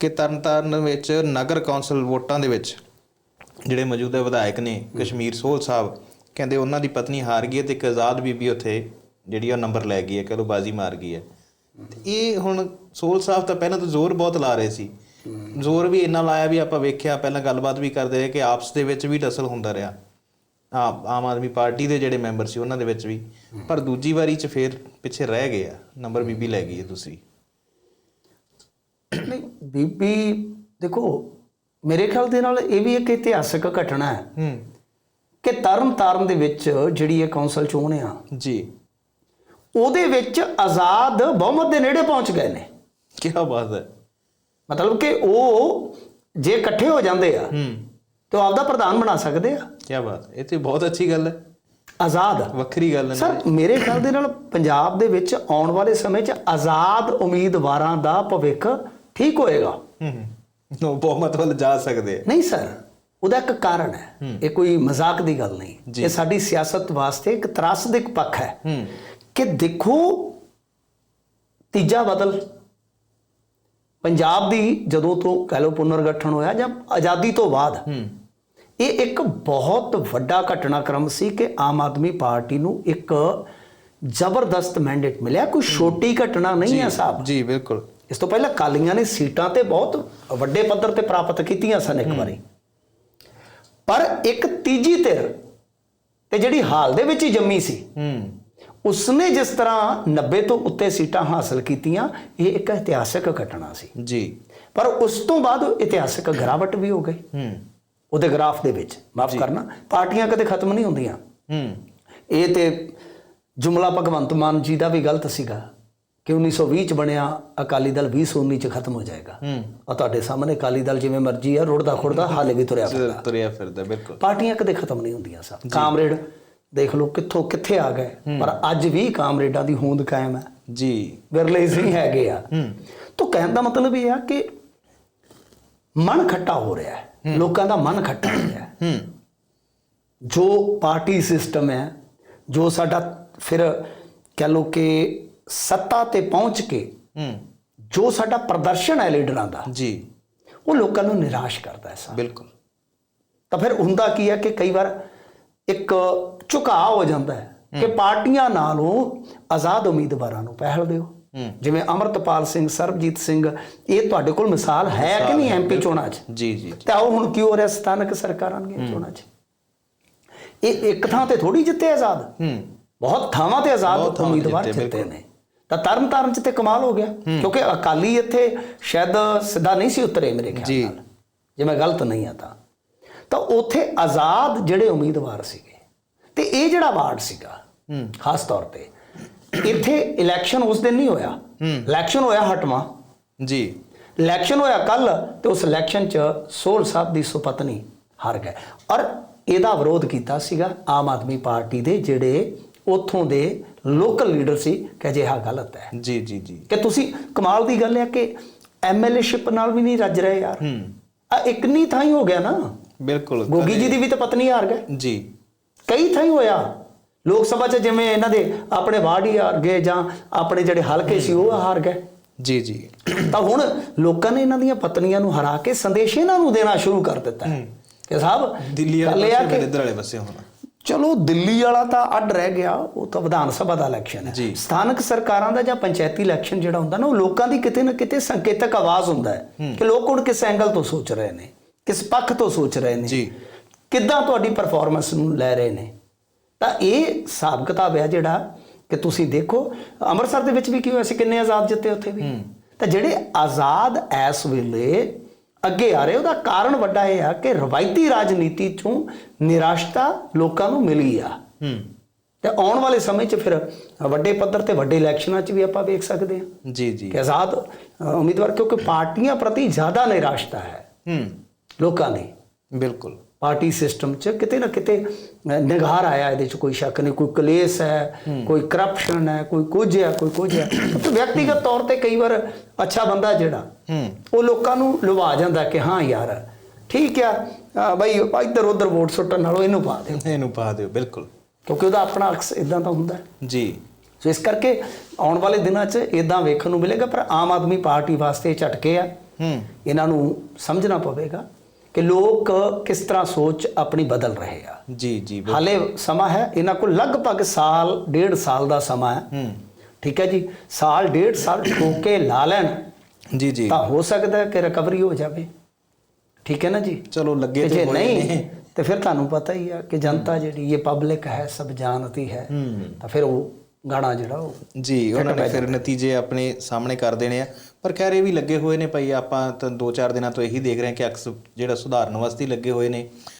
ਕਿ ਤਰਨਤਾਰਨ ਵਿੱਚ ਨਗਰ ਕੌਂਸਲ ਵੋਟਾਂ ਦੇ ਵਿੱਚ ਜਿਹੜੇ ਮੌਜੂਦਾ ਵਿਧਾਇਕ ਨੇ ਕਸ਼ਮੀਰ ਸੋਹਲ ਸਾਹਿਬ, ਕਹਿੰਦੇ ਉਹਨਾਂ ਦੀ ਪਤਨੀ ਹਾਰ ਗਈ ਹੈ ਤੇ ਇੱਕ ਆਜ਼ਾਦ ਬੀਬੀ ਉੱਥੇ ਜਿਹੜੀ ਉਹ ਨੰਬਰ ਲੈ ਗਈ ਹੈ, ਕਹੋ ਬਾਜ਼ੀ ਮਾਰ ਗਈ ਹੈ। ਤੇ ਇਹ ਹੁਣ ਸੋਹਲ ਸਾਹਿਬ ਤਾਂ ਪਹਿਲਾਂ ਤਾਂ ਜ਼ੋਰ ਬਹੁਤ ਲਾ ਰਹੇ ਸੀ। ਜ਼ੋਰ ਵੀ ਇੰਨਾ ਲਾਇਆ ਵੀ ਆਪਾਂ ਵੇਖਿਆ, ਪਹਿਲਾਂ ਗੱਲਬਾਤ ਵੀ ਕਰਦੇ ਰਹੇ ਕਿ ਆਪਸ ਦੇ ਵਿੱਚ ਵੀ ਟਸਲ ਹੁੰਦਾ ਰਿਹਾ। ਆਮ ਆਮ ਆਦਮੀ ਪਾਰਟੀ ਦੇ ਜਿਹੜੇ ਮੈਂਬਰ ਸੀ ਉਹਨਾਂ ਦੇ ਵਿੱਚ ਵੀ। ਪਰ ਦੂਜੀ ਵਾਰੀ 'ਚ ਫੇਰ ਪਿੱਛੇ ਰਹਿ ਗਏ ਆ, ਨੰਬਰ ਬੀਬੀ ਲੈ ਗਈ ਹੈ ਦੂਸਰੀ। ਨਹੀਂ ਬੀਬੀ ਦੇਖੋ ਮੇਰੇ ਖਿਆਲ ਦੇ ਨਾਲ ਇਹ ਵੀ ਇੱਕ ਇਤਿਹਾਸਕ ਘਟਨਾ ਹੈ ਹੂੰ। ਕਿ ਤਰਨ ਤਾਰਨ ਦੇ ਵਿੱਚ ਜਿਹੜੀ ਇਹ ਕੌਂਸਲ ਚੋਣ ਆ ਜੀ। ਉਹਦੇ ਵਿੱਚ ਆਜ਼ਾਦ ਬਹੁਮਤ ਦੇ ਨੇੜੇ ਪਹੁੰਚ ਗਏ ਨੇ। ਕੀ ਬਾਤ ਹੈ। ਮਤਲਬ ਕਿ ਉਹ ਜੇ ਇਕੱਠੇ ਹੋ ਜਾਂਦੇ ਆ ਹੂੰ। ਤਾਂ ਆਪਦਾ ਪ੍ਰਧਾਨ ਬਣਾ ਸਕਦੇ ਆ। ਕੀ ਬਾਤ ਇਹ ਤੇ ਬਹੁਤ ਅੱਛੀ ਗੱਲ ਹੈ। ਆਜ਼ਾਦ। ਵੱਖਰੀ ਗੱਲ ਹੈ ਸਰ ਮੇਰੇ ਖਿਆਲ ਦੇ ਨਾਲ ਪੰਜਾਬ ਦੇ ਵਿੱਚ ਆਉਣ ਵਾਲੇ ਸਮੇਂ 'ਚ ਆਜ਼ਾਦ ਉਮੀਦਵਾਰਾਂ ਦਾ ਭਵਿੱਖ ਠੀਕ ਹੋਏਗਾ। ਹੂੰ ਬਹੁਮਤ ਵੱਲ ਜਾ ਸਕਦੇ ਨਹੀਂ ਸਰ ਉਹਦਾ ਇੱਕ ਕਾਰਨ ਹੈ। ਇਹ ਕੋਈ ਮਜ਼ਾਕ ਦੀ ਗੱਲ ਨਹੀਂ। ਇਹ ਸਾਡੀ ਸਿਆਸਤ ਵਾਸਤੇ ਇੱਕ ਤਰਾਸਦਿਕ ਪੱਖ ਹੈ ਕਿ ਦੇਖੋ ਤੀਜਾ ਬਦਲ। ਪੰਜਾਬ ਦੀ ਜਦੋਂ ਤੋਂ ਕਹਿ ਲਓ ਪੁਨਰਗਠਨ ਹੋਇਆ ਜਾਂ ਆਜ਼ਾਦੀ ਤੋਂ ਬਾਅਦ ਇਹ ਇੱਕ ਬਹੁਤ ਵੱਡਾ ਘਟਨਾਕ੍ਰਮ ਸੀ ਕਿ ਆਮ ਆਦਮੀ ਪਾਰਟੀ ਨੂੰ ਇੱਕ ਜ਼ਬਰਦਸਤ ਮੈਂਡੇਟ ਮਿਲਿਆ। ਕੋਈ ਛੋਟੀ ਘਟਨਾ ਨਹੀਂ ਹੈ ਸਾਹਿਬ। ਜੀ ਬਿਲਕੁਲ। ਇਸ ਤੋਂ ਪਹਿਲਾਂ ਕਾਲੀਆਂ ਨੇ ਸੀਟਾਂ ਤੇ ਬਹੁਤ ਵੱਡੇ ਪੱਧਰ ਤੇ ਪ੍ਰਾਪਤ ਕੀਤੀਆਂ ਸਨ ਇੱਕ ਵਾਰੀ। ਪਰ ਇੱਕ ਤੀਜੀ ਧਿਰ ਤੇ ਜਿਹੜੀ ਹਾਲ ਦੇ ਵਿੱਚ ਹੀ ਜੰਮੀ ਸੀ ਹੂੰ। ਉਸਨੇ ਜਿਸ ਤਰ੍ਹਾਂ 90 ਤੋਂ ਉੱਤੇ ਸੀਟਾਂ ਹਾਸਲ ਕੀਤੀਆਂ ਇਹ ਇੱਕ ਇਤਿਹਾਸਕ ਘਟਨਾ ਸੀ। ਜੀ। ਪਰ ਉਸ ਤੋਂ ਬਾਅਦ ਇਤਿਹਾਸਕ ਗਿਰਾਵਟ ਵੀ ਹੋ ਗਈ। ਹੂੰ। ਉਹਦੇ ਗ੍ਰਾਫ ਦੇ ਵਿੱਚ ਮਾਫ ਕਰਨਾ ਪਾਰਟੀਆਂ ਕਦੇ ਖਤਮ ਨਹੀਂ ਹੁੰਦੀਆਂ। ਹੂੰ। ਇਹ ਤੇ ਜੁਮਲਾ ਭਗਵੰਤ ਮਾਨ ਜੀ ਦਾ ਵੀ ਗਲਤ ਸੀਗਾ। ਕਿ 1920 ਚ ਬਣਿਆ ਅਕਾਲੀ ਦਲ 2019 ਚ ਖਤਮ ਹੋ ਜਾਏਗਾ। ਆ ਤੁਹਾਡੇ ਸਾਹਮਣੇ ਅਕਾਲੀ ਦਲ ਜਿਵੇਂ ਮਰਜ਼ੀ ਆ ਰੁੜਦਾ ਖੁੜਦਾ ਹਾਲੇ ਵੀ ਤੁਰਿਆ ਫਿਰਦਾ। ਤੁਰਿਆ ਫਿਰਦਾ ਬਿਲਕੁਲ। ਪਾਰਟੀਆਂ ਕਦੇ ਖਤਮ ਨਹੀਂ ਹੁੰਦੀਆਂ ਸਰ। ਕਾਮਰੇਡ ਦੇਖ ਲਓ ਕਿੱਥੋਂ ਕਿੱਥੇ ਆ ਗਏ। ਪਰ ਅੱਜ ਵੀ ਕਾਮਰੇਡਾਂ ਦੀ ਹੋਂਦ ਕਾਇਮ ਹੈ। ਜੀ। ਵਿਰਲੇ ਸਿੰਘ ਹੈਗੇ ਆ। ਤਾਂ ਕਹਿਣ ਦਾ ਮਤਲਬ ਇਹ ਆ ਕਿ ਮਨ ਖੱਟਾ ਹੋ ਰਿਹਾ ਹੈ। ਲੋਕਾਂ ਦਾ ਮਨ ਖੱਟਾ ਹੋ ਰਿਹਾ ਹੈ। ਹੂੰ। ਜੋ ਪਾਰਟੀ ਸਿਸਟਮ ਹੈ ਜੋ ਸਾਡਾ ਫਿਰ ਕਹ ਲੋ ਕਿ ਸੱਤਾ ਤੇ ਪਹੁੰਚ ਕੇ ਹੂੰ। ਜੋ ਸਾਡਾ ਪ੍ਰਦਰਸ਼ਨ ਹੈ ਲੀਡਰਾਂ ਦਾ ਜੀ। ਉਹ ਲੋਕਾਂ ਨੂੰ ਨਿਰਾਸ਼ ਕਰਦਾ ਹੈ ਸਰ। ਬਿਲਕੁਲ। ਤਾਂ ਫਿਰ ਹੁੰਦਾ ਕੀ ਹੈ ਕਿ ਕਈ ਵਾਰ ਇੱਕ ਝੁਕਾਅ ਹੋ ਜਾਂਦਾ ਹੈ ਕਿ ਪਾਰਟੀਆਂ ਨਾਲੋਂ ਆਜ਼ਾਦ ਉਮੀਦਵਾਰਾਂ ਨੂੰ ਪਹਿਲ ਦਿਓ। ਜਿਵੇਂ ਅਮਰਤਪਾਲ ਸਿੰਘ ਸਰਬਜੀਤ ਸਿੰਘ ਇਹ ਤੁਹਾਡੇ ਕੋਲ ਮਿਸਾਲ ਹੈ ਕਿ ਨਹੀਂ ਐਮਪੀ ਚੋਣਾਂ 'ਚ? ਜੀ ਜੀ ਤੇ ਆਓ ਹੁਣ ਕੀ ਹੋ ਰਿਹਾ ਸਥਾਨਕ ਸਰਕਾਰਾਂ ਦੀਆਂ ਚੋਣਾਂ 'ਚ? ਇਹ ਇੱਕ ਥਾਂ ਤੇ ਥੋੜੀ ਜਿੱਤੇ ਆਜ਼ਾਦ? ਹੂੰ। ਬਹੁਤ ਥਾਵਾਂ ਤੇ ਆਜ਼ਾਦ ਉਮੀਦਵਾਰ ਜਿੱਤੇ ਨੇ। ਤਾਂ ਤਰਨ ਤਾਰਨ ਚ ਤੇ ਕਮਾਲ ਹੋ ਗਿਆ। ਕਿਉਂਕਿ ਅਕਾਲੀ ਇੱਥੇ ਸ਼ਾਇਦ ਸਿੱਧਾ ਨਹੀਂ ਸੀ ਉਤਰੇ ਮੇਰੇ ਖਿਆਲ। ਨਾਲ। ਜੇ ਮੈਂ ਗਲਤ ਨਹੀਂ ਆ ਤਾਂ। ਤਾਂ ਉੱਥੇ ਆਜ਼ਾਦ ਜਿਹੜੇ ਉਮੀਦਵਾਰ ਸੀਗੇ ਤੇ ਇਹ ਜਿਹੜਾ ਵਾਰਡ ਸੀਗਾ ਖਾਸ ਤੌਰ ਤੇ ਇੱਥੇ ਇਲੈਕਸ਼ਨ ਉਸ ਦਿਨ ਨਹੀਂ ਹੋਇਆ। ਇਲੈਕਸ਼ਨ ਹੋਇਆ ਹਟਵਾ। ਜੀ। ਇਲੈਕਸ਼ਨ ਹੋਇਆ ਕੱਲ ਤੇ ਉਸ ਇਲੈਕਸ਼ਨ ਚ ਸੋਹਲ ਸਾਹਿਬ ਦੀ ਸੁਪਤਨੀ ਹਾਰ ਗਏ। ਔਰ ਇਹਦਾ ਵਿਰੋਧ ਕੀਤਾ ਸੀਗਾ ਆਮ ਆਦਮੀ ਪਾਰਟੀ ਦੇ ਜਿਹੜੇ ਉੱਥੋਂ ਦੇ ਲੋਕਲ ਲੀਡਰ ਸੀ ਕਿ ਅਜਿਹਾ ਗਲਤ ਹੈ। ਜੀ ਜੀ ਜੀ। ਕਿ ਤੁਸੀਂ ਕਮਾਲ ਦੀ ਗੱਲ ਹੈ ਕਿ ਐਮਐਲਏ ਸ਼ਿਪ ਨਾਲ ਵੀ ਨਹੀਂ ਰੱਜ ਰਹੇ ਯਾਰ। ਹੂੰ। ਆ ਇੱਕ ਨਹੀਂ ਥਾਂ ਹੀ ਗਿਆ ਨਾ। ਬਿਲਕੁਲ। ਗੋਗੀ ਜੀ ਦੀ ਵੀ ਤਾਂ ਪਤਨੀ ਹਾਰ ਗਏ। ਜੀ। ਕਈ ਥਾਂ ਹੀ ਹੋਇਆ। ਲੋਕ ਸਭਾ 'ਚ ਜਿਵੇਂ ਇਹਨਾਂ ਦੇ ਆਪਣੇ ਵਾਰਡ ਹੀ ਹਾਰ ਗਏ ਜਾਂ ਆਪਣੇ ਜਿਹੜੇ ਹਲਕੇ ਸੀ ਉਹ ਹਾਰ ਗਏ। ਜੀ ਜੀ। ਤਾਂ ਹੁਣ ਲੋਕਾਂ ਨੇ ਇਹਨਾਂ ਦੀਆਂ ਪਤਨੀਆਂ ਨੂੰ ਹਰਾ ਕੇ ਸੰਦੇਸ਼ ਇਹਨਾਂ ਨੂੰ ਦੇਣਾ ਸ਼ੁਰੂ ਕਰ ਦਿੱਤਾ ਹੈ। ਕਿ ਸਾਹਿਬ ਦਿੱਲੀ ਵਾਲੇ ਇੱਧਰ ਵਾਲੇ ਪਾਸੇ ਹੋਣਾ। ਚਲੋ ਦਿੱਲੀ ਵਾਲਾ ਤਾਂ ਅੱਡ ਰਹਿ ਗਿਆ ਉਹ ਤਾਂ ਵਿਧਾਨ ਸਭਾ ਦਾ ਇਲੈਕਸ਼ਨ ਹੈ। ਸਥਾਨਕ ਸਰਕਾਰਾਂ ਦਾ ਜਾਂ ਪੰਚਾਇਤੀ ਇਲੈਕਸ਼ਨ ਜਿਹੜਾ ਹੁੰਦਾ ਨਾ ਉਹ ਲੋਕਾਂ ਦੀ ਕਿਤੇ ਨਾ ਕਿਤੇ ਸੰਕੇਤਕ ਆਵਾਜ਼ ਹੁੰਦਾ ਹੈ ਕਿ ਲੋਕ ਹੁਣ ਕਿਸ ਐਂਗਲ ਤੋਂ ਸੋਚ ਰਹੇ ਨੇ ਕਿਸ ਪੱਖ ਤੋਂ ਸੋਚ ਰਹੇ ਨੇ ਜੀ। ਕਿੱਦਾਂ ਤੁਹਾਡੀ ਪਰਫਾਰਮੈਂਸ ਨੂੰ ਲੈ ਰਹੇ ਨੇ। ਤਾਂ ਇਹ ਹਿਸਾਬ ਕਿਤਾਬ ਹੈ ਜਿਹੜਾ ਕਿ ਤੁਸੀਂ ਦੇਖੋ ਅੰਮ੍ਰਿਤਸਰ ਦੇ ਵਿੱਚ ਵੀ ਕੀ ਹੋਇਆ ਸੀ ਕਿੰਨੇ ਆਜ਼ਾਦ ਜਿੱਤੇ ਉੱਥੇ ਵੀ? ਤਾਂ ਜਿਹੜੇ ਆਜ਼ਾਦ ਇਸ ਵੇਲੇ ਅੱਗੇ ਆ ਰਹੇ ਉਹਦਾ ਕਾਰਨ ਵੱਡਾ ਇਹ ਆ ਕਿ ਰਵਾਇਤੀ ਰਾਜਨੀਤੀ ਚੋਂ ਨਿਰਾਸ਼ਤਾ ਲੋਕਾਂ ਨੂੰ ਮਿਲੀ ਆ ਹੂੰ। ਤੇ ਆਉਣ ਵਾਲੇ ਸਮੇਂ 'ਚ ਫਿਰ ਵੱਡੇ ਪੱਧਰ ਤੇ ਵੱਡੇ ਇਲੈਕਸ਼ਨਾਂ 'ਚ ਵੀ ਆਪਾਂ ਵੇਖ ਸਕਦੇ ਹਾਂ। ਜੀ ਜੀ। ਕਿ ਆਜ਼ਾਦ ਉਮੀਦਵਾਰ ਕਿਉਂਕਿ ਪਾਰਟੀਆਂ ਪ੍ਰਤੀ ਜ਼ਿਆਦਾ ਨਿਰਾਸ਼ਤਾ ਹੈ ਹੂੰ। ਲੋਕਾਂ ਦੀ। ਬਿਲਕੁਲ। ਪਾਰਟੀ ਸਿਸਟਮ 'ਚ ਕਿਤੇ ਨਾ ਕਿਤੇ ਨਿਗਾਰ ਆਇਆ ਇਹਦੇ 'ਚ ਕੋਈ ਸ਼ੱਕ ਨਹੀਂ ਕੋਈ ਕਲੇਸ਼ ਹੈ ਕੋਈ ਕਰਪਸ਼ਨ ਹੈ ਕੋਈ ਕੁਝ ਹੈ ਕੋਈ ਕੁਝ ਹੈ। ਤਾਂ ਵਿਅਕਤੀਗਤ ਤੌਰ ਤੇ ਕਈ ਵਾਰ ਅੱਛਾ ਬੰਦਾ ਜਿਹੜਾ ਉਹ ਲੋਕਾਂ ਨੂੰ ਲੁਭਾ ਜਾਂਦਾ ਕਿ ਹਾਂ ਯਾਰ ਠੀਕ ਆ ਬਈ ਇੱਧਰ ਉੱਧਰ ਵੋਟ ਸੁੱਟਣ ਨਾਲੋਂ ਇਹਨੂੰ ਪਾ ਦਿਓ। ਇਹਨੂੰ ਪਾ ਦਿਓ ਬਿਲਕੁਲ। ਕਿਉਂਕਿ ਉਹਦਾ ਆਪਣਾ ਅਕਸ ਇਦਾਂ ਦਾ ਹੁੰਦਾ। ਜੀ। ਸੋ ਇਸ ਕਰਕੇ ਆਉਣ ਵਾਲੇ ਦਿਨਾਂ 'ਚ ਇਦਾਂ ਵੇਖਣ ਨੂੰ ਮਿਲੇਗਾ ਪਰ ਆਮ ਆਦਮੀ ਪਾਰਟੀ ਵਾਸਤੇ ਝਟਕੇ ਆ। ਹੂੰ। ਇਹਨਾਂ ਨੂੰ ਸਮਝਣਾ ਪਵੇਗਾ। ਕਿ ਲੋਕ ਕਿਸ ਤਰ੍ਹਾਂ ਸੋਚ ਆਪਣੀ ਬਦਲ ਰਹੇ ਆ। ਜੀ ਜੀ ਹਾਲੇ ਸਮਾਂ ਹੈ ਇਹਨਾਂ ਕੋਲ ਲਗਭਗ ਸਾਲ ਡੇਢ ਸਾਲ ਦਾ ਸਮਾਂ ਹੈ। ਹੂੰ। ਠੀਕ ਹੈ ਜੀ ਸਾਲ ਡੇਢ ਸਾਲ ਠੋਕੇ ਲਾ ਲੈਣ ਜੀ ਜੀ। ਤਾਂ ਹੋ ਸਕਦਾ ਹੈ ਕਿ ਰਿਕਵਰੀ ਹੋ ਜਾਵੇ। ਠੀਕ ਹੈ ਨਾ ਜੀ? ਚਲੋ ਲੱਗੇ ਤੇ ਨਹੀਂ ਤੇ ਫਿਰ ਤੁਹਾਨੂੰ ਪਤਾ ਹੀ ਆ ਕਿ ਜਨਤਾ ਜਿਹੜੀ ਇਹ ਪਬਲਿਕ ਹੈ ਸਭ ਜਾਣਦੀ ਹੈ। ਤਾਂ ਫਿਰ ਉਹ ਗਾਣਾ ਜਿਹੜਾ ਉਹ ਜੀ ਉਹਨਾਂ ਨੇ ਫਿਰ ਨਤੀਜੇ ਆਪਣੇ ਸਾਹਮਣੇ ਕਰ ਦੇਣੇ ਆ। ਪਰ ਖੈਰ ਇਹ ਵੀ ਲੱਗੇ ਹੋਏ ਨੇ ਭਾਈ ਆਪਾਂ ਤਾਂ ਦੋ ਚਾਰ ਦਿਨਾਂ ਤੋਂ ਇਹੀ ਦੇਖ ਰਹੇ ਹਾਂ ਕਿ ਅਕਸ ਜਿਹੜਾ ਸੁਧਾਰਨ ਵਾਸਤੇ ਲੱਗੇ ਹੋਏ ਨੇ।